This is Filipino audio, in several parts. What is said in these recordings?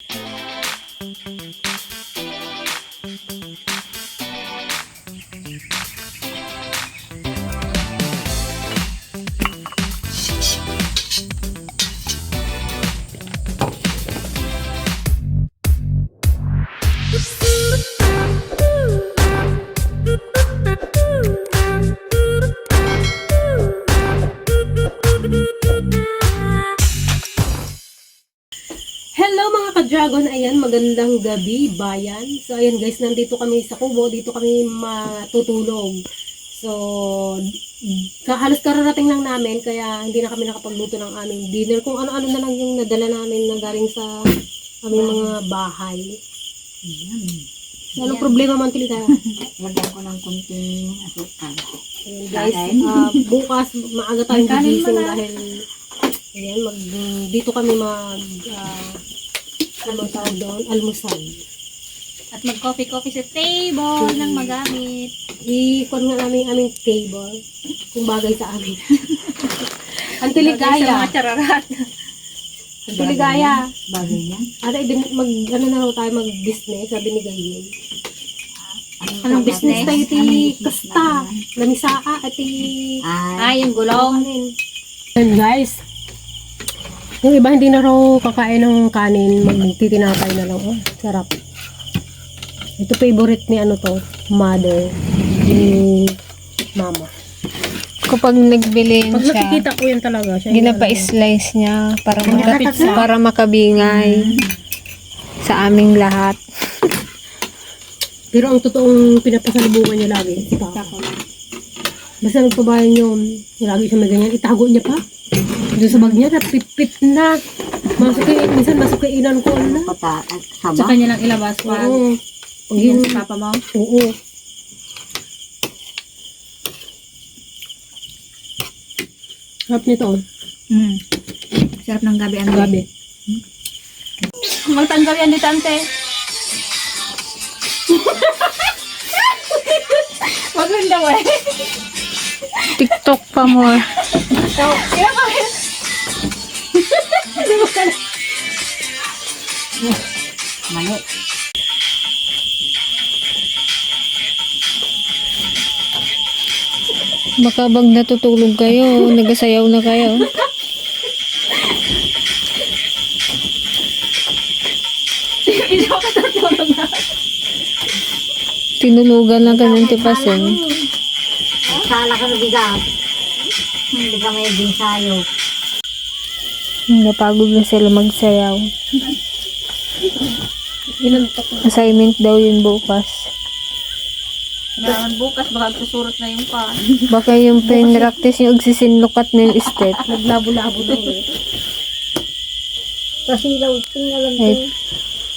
Hello magandang gabi, bayan. So ayan guys, nandito kami sa Kubo, dito kami matutulog. So, halos kararating lang namin, kaya hindi na kami nakapagluto ng aming dinner. Kung ano-ano na lang yung nadala namin na galing sa aming mga bahay. Ayan. So, anong problema man tilita? Lagyan ko ng kunting asukal. Ayan guys, ah, bukas maaga tayong gigising ah. dahil ayan, mag, dito kami mag uh, ano tawag doon? Almusal. At mag-coffee-coffee sa table ng magamit. i-con nga namin aming table kung bagay sa amin. Ang Bagay Sa tiligaya. mga chararat. Ang tiligaya. Bagay yan. Ano, ibin- mag, ano na raw tayo mag-business, sabi ni Gayen. Anong tawag business? Tayo ti Anong business kasta, natin? lamisaa, at ti... Ay, Ah, yung gulong. Yan guys. Yung iba hindi na raw kakain ng kanin, magtitinapay na lang. Oh, sarap. Ito favorite ni ano to, mother, ni mama. Kapag nagbili Pag siya, nakikita ko yun talaga, siya ginapa-slice niya para, maka, pizza. para makabingay sa aming lahat. Pero ang totoong pinapasalubungan niya lagi, si Papa. Basta nagpabayan yun, lagi siya may ganyan, itago niya pa. Doon sa bag niya, napipit na. Masok kay, minsan masok kay inan ko, ala. pata at Sa saba. kanya lang ilabas pag Oo. Pag yun papa mo. oo. Sarap nito, oh. Mm. Sarap ng gabi ang gabi. Magtanggal yan dito, ante. Wag lang daw eh. TikTok pa. So, kaya pa rin. Mali. Baka bag natutulog kayo, nagasayaw na kayo. Na. Tinulugan lang ka ng tipasin. Sala ka nabigat. Hindi ka may sayo. Napagod na sila magsayaw. Assignment daw yun bukas. Kailangan bukas, baka susurot na yung pa. Baka yung pinractice yung agsisinlukat na yung step. Naglabo-labo na eh. Kasi daw, tingnan Right.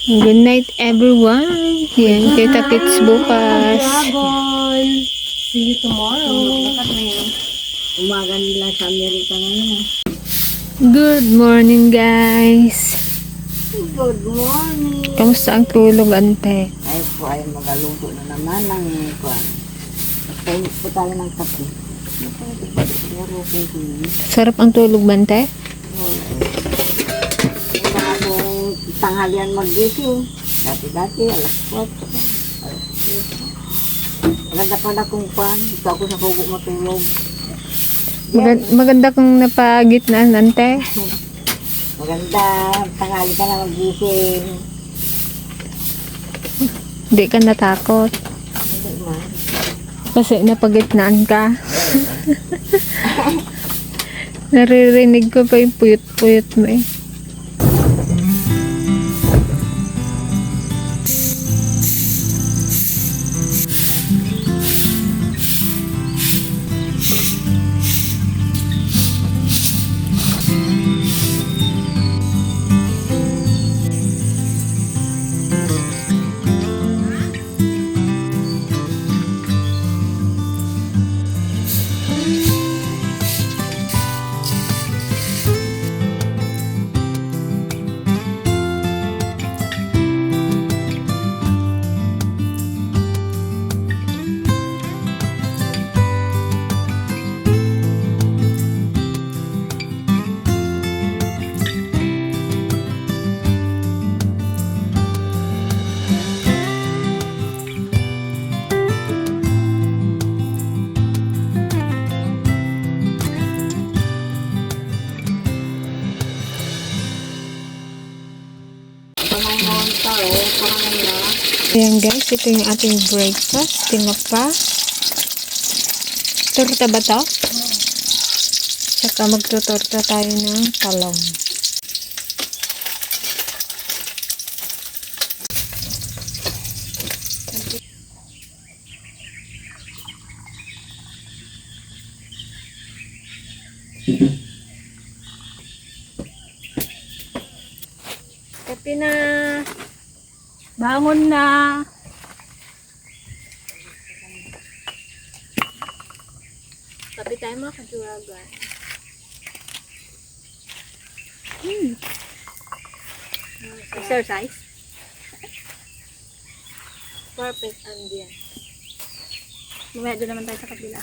Good night everyone. Yan, kita kits bukas. Dragon! See you tomorrow. Yun. Umaga nila sa Amerika ngayon. ah. Good morning guys. Good morning. Kamusta ang tulog ante? Ay po ay magaluto na naman ng kwan. Painit po tayo ng kape. Sarap ang tulog bante? Mga kung tanghalian magising. Dati-dati, alas 4. Alas 10. Maganda pala kung pan. Ito ako sa kubo matulog. Maganda, maganda kung napagitnaan ante. Maganda. Tanghali ka na magising. Hindi ka natakot. Hindi man. Kasi napagitnaan ka. Naririnig ko pa yung puyot-puyot mo eh. Ayan guys, ito yung ating breakfast. Tinapa. Torta ba to? Tsaka magtutorta tayo ng talong. Kape na. Bangon na. Kape tayo mga kajuragan. Hmm. Exercise? Perfect yan. Mamaya doon naman tayo sa kabila.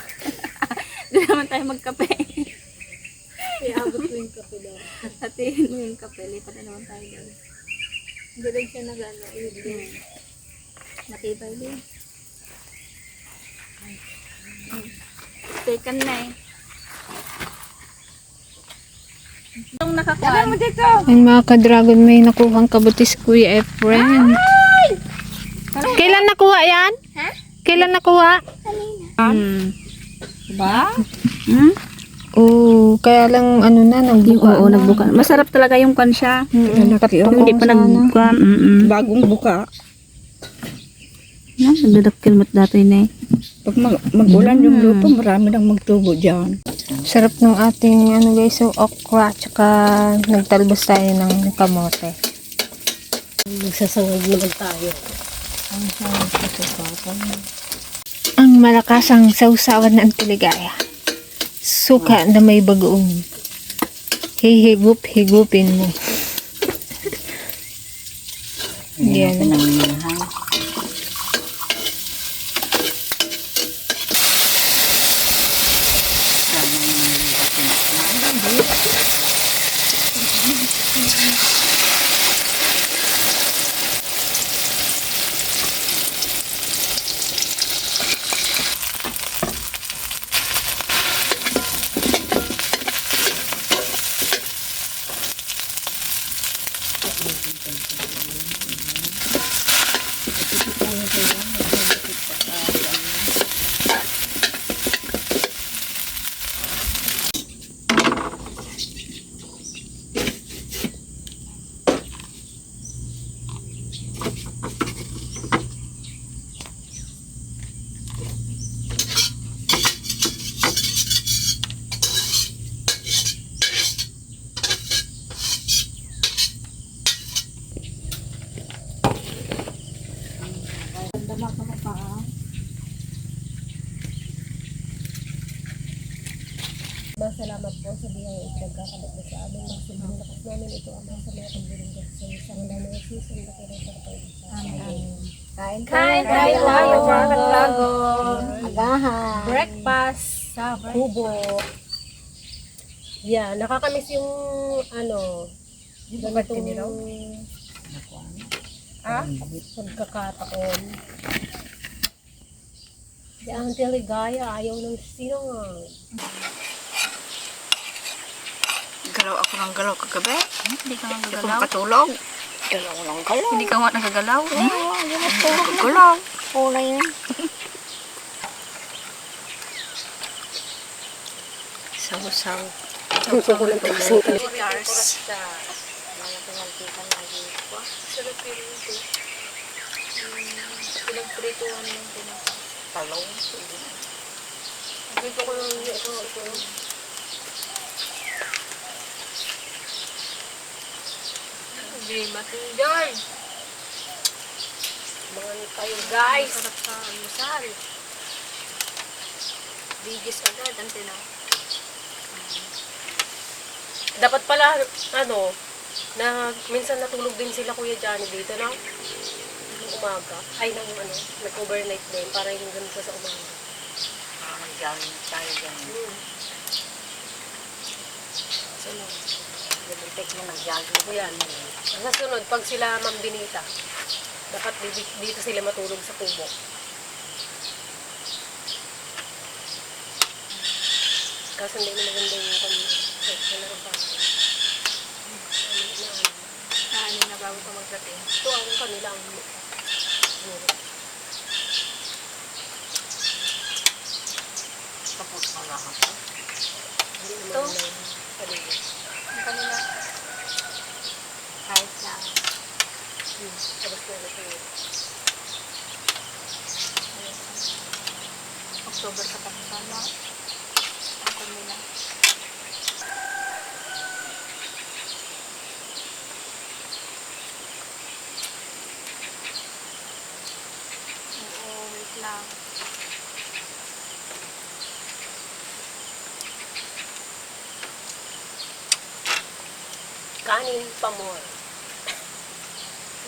doon naman tayo magkape. Iabot ko yung kape daw. Hatiin mo yung kape. Lipat na naman tayo doon. Hindi rin siya nag-ano. Hmm. Matibay din. Taken na eh. Ang mga ka-dragon may nakuhang kabutis Kuya Efren. Kailan nakuha yan? Ha? Kailan nakuha? Hmm. Ba? Hmm? Oo, kaya lang ano na, nagbuka Oo, na. nagbuka. Masarap talaga yung kan siya. Mm, Pag hindi pa nagbuka. Mm Bagong buka. Yan, nagdadakil mo't dati na eh. Pag mag magulan yung lupa, marami nang magtubo dyan. Sarap ng ating ano guys, so okra, tsaka nagtalbos tayo ng kamote. Magsasangag naman tayo. Ang malakasang sausawan ng tiligaya. Suka na may bagoong. Hihigup-higupin mo. Thank you. Yan. Masalamat po sa biyang ipinagkakalat mo sa amin. Magsilbing lakas namin ito ang mga sa mga pagbiling ko sa isang dami ng season na kaya sa pag-isa. Amen. Kain Kain tayo tayo, mga kalagon. Agahan. Breakfast sa Kubo. Yeah, nakakamiss yung ano, ganitong Ah? pagkakataon. Si Auntie Ligaya, ayaw ng sinangag. Galaw ako ng galaw kagabi. Hindi ka nga Hindi ko nagagalaw. makatulog. Galaw ng galaw. Hindi ka nga nagagalaw. Galaw. Kulay yun. Saw-saw. Gusto ko lang pag-ising ka. Talong. Dito ko lang ito. ito. Hindi matindan. Mga tayo guys. Sarap sa almusal. Bigis agad, ang tinaw. Dapat pala, ano, na minsan natulog din sila Kuya Johnny dito? Nung umaga. Ay, nang ano, nag-overnight din para yung ganito sa umaga. Galing tayo dyan. Sunod. Nag-take mo nag-jogging. Ayan. Sa sunod, pag sila Ma'am Benita, dapat dito, dito sila matulog sa kubo. Kaso hindi na maganda yung kanya. Kaya na pa. Ano na ano. Kanin na ba? bago ka magdating. Ito ang kanilang guro. Tapos wala ka pa. Hindi naman Ito? nila yung paligid. Ang kanila, kahit lang. Hmm, Tapos na ito yun. October sa kapasama. Ang kanila. Oo, wait lang. Kanin pa more.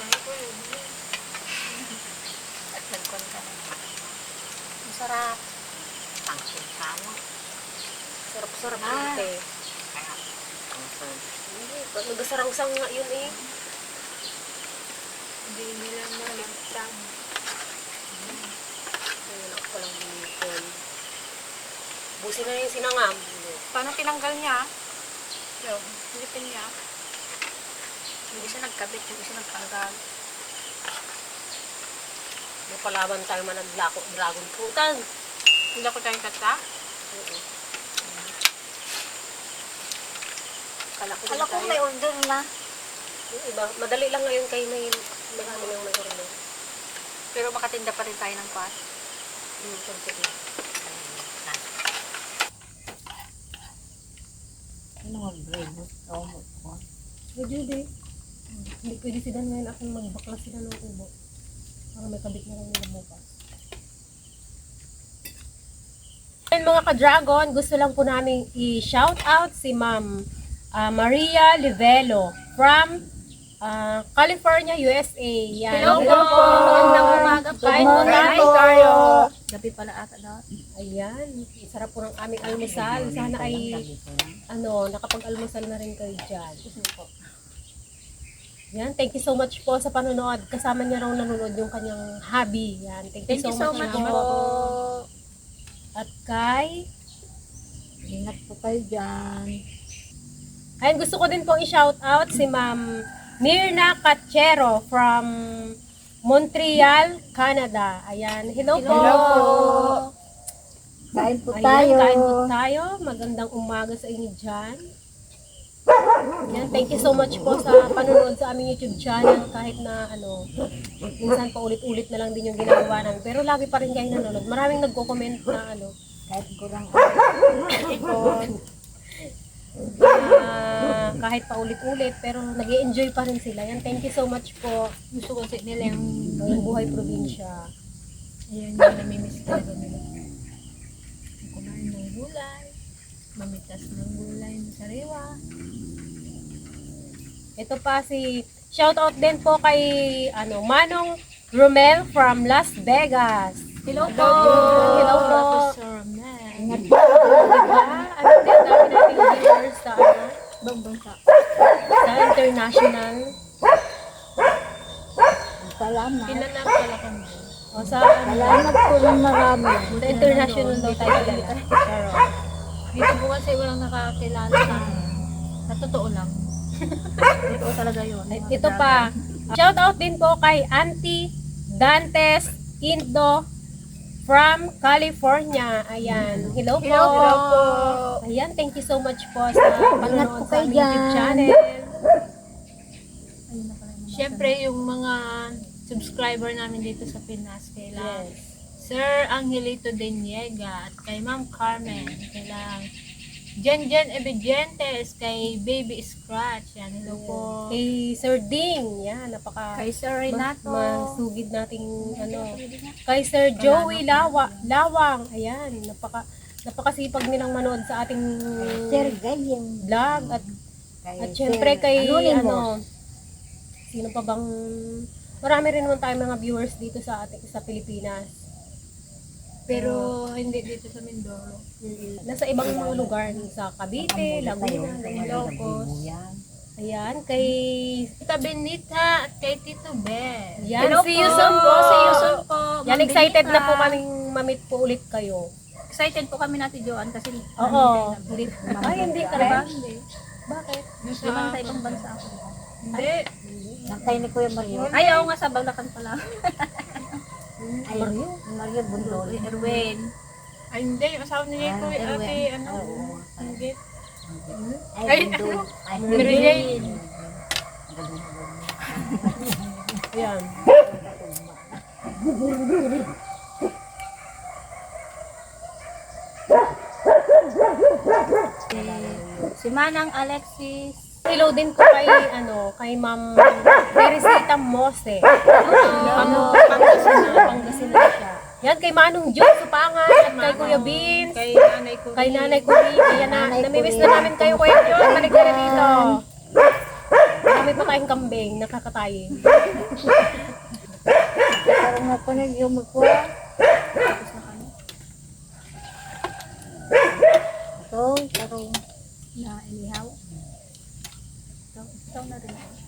Ano ko yun? At nagkon ka na. Masarap. Tangsin sama. Sarap-sarap Ah. ate. Hindi, pag nagasarangsang nga yun eh. Hindi nila maligtan. Ayun ako palang bumikon. Busin na yung sinangam. Paano tinanggal niya? Yung, silipin niya. Hindi siya nagkabit, hindi siya nagtanggal. May palaban tayo managlako dragon fruitan. Hindi ako tayong kata. Oo. Kala ko Kala ko may order na. Yung iba, madali lang ngayon kayo may marami nang may order. Pero makatinda pa rin tayo ng kwan. Hmm, sige. Ano mag-bread? Oo, mag-bread. Pwede di. Hindi pwede sila ngayon akong magbakla sila ng kubo. Para may kabit na lang nila bukas. Ayun mga ka-dragon, gusto lang po namin i-shout out si Ma'am ah, Maria Livelo from ah, California, USA. Yan. Hello po! Magandang umaga po. Good tayo. Gabi pala ata daw. Ayan. Sarap po ng aming almusal. Sana ay ano, nakapag-almusal na rin kayo dyan. Yan, thank you so much po sa panonood. Kasama niya raw nanonood yung kanyang hobby. Yan, thank you, Thank you so, so much po. At kay, Ingat po kayo dyan. ayun, gusto ko din pong i-shout out si Ma'am Mirna Cachero from Montreal, Canada. Ayan, hello, po. Hello po. Kain po Ayan, tayo. kain po tayo. Magandang umaga sa inyo dyan. Yan, thank you so much po sa panonood sa aming YouTube channel kahit na ano, minsan pa ulit-ulit na lang din yung ginagawa namin. Pero lagi pa rin kayo nanonood. Maraming nagko-comment na ano, Kahit kurang kahit pa ulit-ulit pero nag enjoy pa rin sila. Yan, thank you so much po. Gusto ko kasi nila yung Yung buhay probinsya. Ayan yung namimiss talaga nila. Kumain ng gulay, mamitas ng gulay ng sariwa. Ito pa si shout out din po kay ano Manong Romel from Las Vegas. Hello po. Hello po. Professor Man. Ingat po. Diba? Ano din dami viewers sa ano, Ibang bansa. sa international. Salamat. Kilala pala kami. O sa ano, Salamat po ng marami. sa international daw tayo. Charot. Dito po kasi walang nakakilala sa Sa totoo lang. totoo talaga yun. Ito pa. Shout out din po kay Auntie Dantes Indo from California. Ayan. Hello po. Hello po. Ayan, thank you so much po sa panonood sa aming YouTube channel. Siyempre, yung mga subscriber namin dito sa Pinas, kailang Yes. Sir Angelito Deniega at kay Ma'am Carmen, kailang Jen Jen Ebigentes, kay Baby Scratch, yan, hello po. Kay Sir Ding, yan, napaka Kay Sir ma- Renato. masugid nating ano. Kay Sir Joey Lawa, Lawang, ayan, napaka napakasipag nilang manood sa ating Sir Gayeng. vlog at Kay at syempre Sir kay Anonymous. ano sino pa bang marami rin naman tayong mga viewers dito sa ating sa Pilipinas. Pero hindi dito sa Mindoro. Nasa ibang mga lugar sa Cavite, Laguna, Ilocos. Ayan, kay Tita Benita at kay Tito Bel. Yan, hello you soon po. See you soon po. Yan, Ma'am excited Benita. na po kaming mamit po ulit kayo. Excited po kami natin Joan kasi Oo. Hindi, ay, hindi ka Diba? rin. Hindi. Bakit? Limang sa ibang bansa ako. Hindi. Nantay ni Kuya Mario. Ay, oo nga sa Baglakan pala. Ay, Mario? Mario Bundol. Erwin. Ay, hindi. Yung asawa ni Nico, Ah, ate, ano? Hindi. Ay. Ay, Mary Jane. Ayan. Si Manang Alexis. Hello din po kay, ano, kay Ma'am Teresita Mose. Pang, Pangasinan, Pangasinan siya. Yan, kay Manong Jun Supangan at kay Kuya Vince. Kay nanay ko. Kay Nanay Kuri, kaya na, Nanay namimiss Kuri. na namin kayo, Kuya John. Balik na dito. Marami pa tayong kambing, nakakatayin. Parang nga po yung magkuha. Ito, parang Na inihaw. Ito, ito na rin.